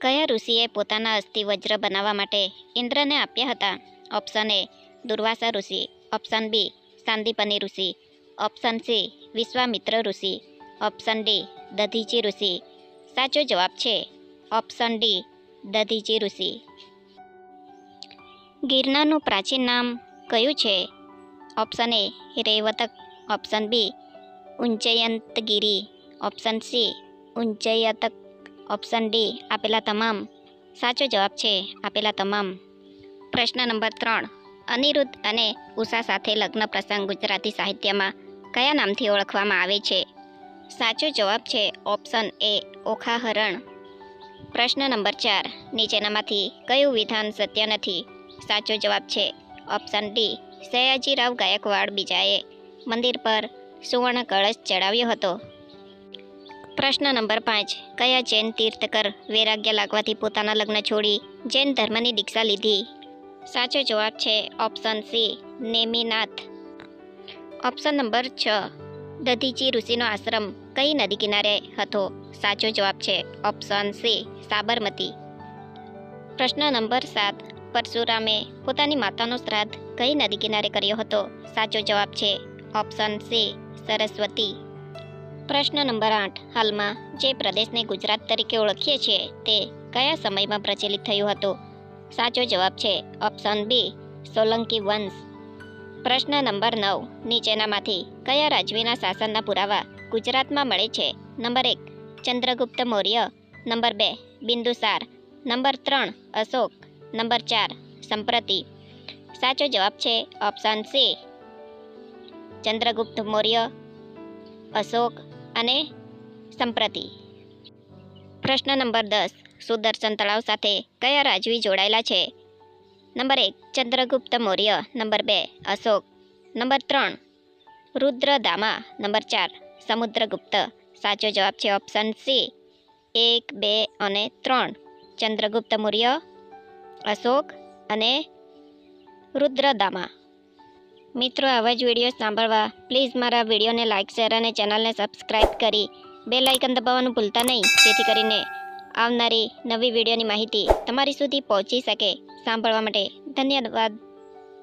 કયા ઋષિએ પોતાના અસ્થિ વજ્ર બનાવવા માટે ઇન્દ્રને આપ્યા હતા? Option A Durvasa Rishi. Option B Sandipani Rishi. Option C Vishwamitra Rishi. Option D Dadhichi Rishi. સાચો જવાબ છે. ઓપ્શન ડી દધીચી ઋષિ. ગિરનારનું પ્રાચીન નામ કયું છે? Option A Raivatak. Option B Unchayantgiri option C Unchayatak option D આપેલા તમામ. સાચો જવાબ છે, આપેલા તમામ. પ્રશ્ન નંબર ત્રણ, અનિરુદ્ધ અને ઉષા સાથે લગ્ન પ્રસંગ ગુજરાતી સાહિત્યમાં કયા નામથી ઓળખવામાં આવે છે? સાચો જવાબ છે ઓપ્શન એ ઓખાહરણ. પ્રશ્ન નંબર ચાર, નીચેનામાંથી કયું વિધાન સત્ય નથી? સાચો જવાબ છે ઓપ્શન ડી સયાજીરાવ ગાયકવાડ બીજાએ મંદિર પર સુવર્ણ કળશ ચડાવ્યો હતો. પ્રશ્ન નંબર પાંચ. કયા જૈન તીર્થકર વૈરાગ્ય લાગવાથી પોતાના લગ્ન છોડી જૈન ધર્મની દીક્ષા લીધી? સાચો જવાબ છે option C, Neminath. Option number છ, દધીચી ઋષિનો આશ્રમ કઈ નદી કિનારે હતો? સાચો જવાબ છે ઓપ્શન સી, સાબરમતી. પ્રશ્ન નંબર સાત, પરશુરામે પોતાની માતાનો શ્રાદ્ધ કઈ નદી કિનારે કર્યો હતો? સાચો જવાબ છે ઓપ્શન સી, સરસ્વતી. પ્રશ્ન નંબર આઠ. હાલમાં જે પ્રદેશને ગુજરાત તરીકે ઓળખીએ છીએ, તે કયા સમયમાં પ્રચલિત થયું હતું? સાચો જવાબ છે ઓપ્શન બી, સોલંકી વંશ. પ્રશ્ન નંબર નવ. નીચેનામાંથી કયા રાજવીના શાસનના પુરાવા ગુજરાતમાં મળે છે? નંબર એક, ચંદ્રગુપ્ત મૌર્ય. નંબર બે, બિંદુસાર. નંબર ત્રણ, અશોક. નંબર ચાર, સંપ્રતિ. સાચો જવાબ છે ઓપ્શન સી, ચંદ્રગુપ્ત મૌર્ય. અશોક અને સંપ્રતિ. પ્રશ્ન નંબર દસ. સુદર્શન તળાવ સાથે કયા રાજવી જોડાયેલા છે? નંબર એક, ચંદ્રગુપ્ત મૌર્ય. નંબર બે, અશોક. નંબર ત્રણ, રુદ્રદામા. નંબર ચાર, સમુદ્રગુપ્ત. સાચો જવાબ છે ઓપ્શન સી. એક, બે અને ત્રણ. ચંદ્રગુપ્ત મૌર્ય, અશોક અને રુદ્રદામા. મિત્રો, આવા જ વીડિયો સાંભળવા પ્લીઝ મારા વિડીયોને લાઇક શેર અને ચેનલને સબસ્ક્રાઇબ કરી બે લાઇકન દબાવવાનું ભૂલતા નહીં. જેથી કરીને આવનારી નવી વિડીયોની માહિતી તમારી સુધી પહોંચી શકે સાંભળવા માટે. ધન્યવાદ.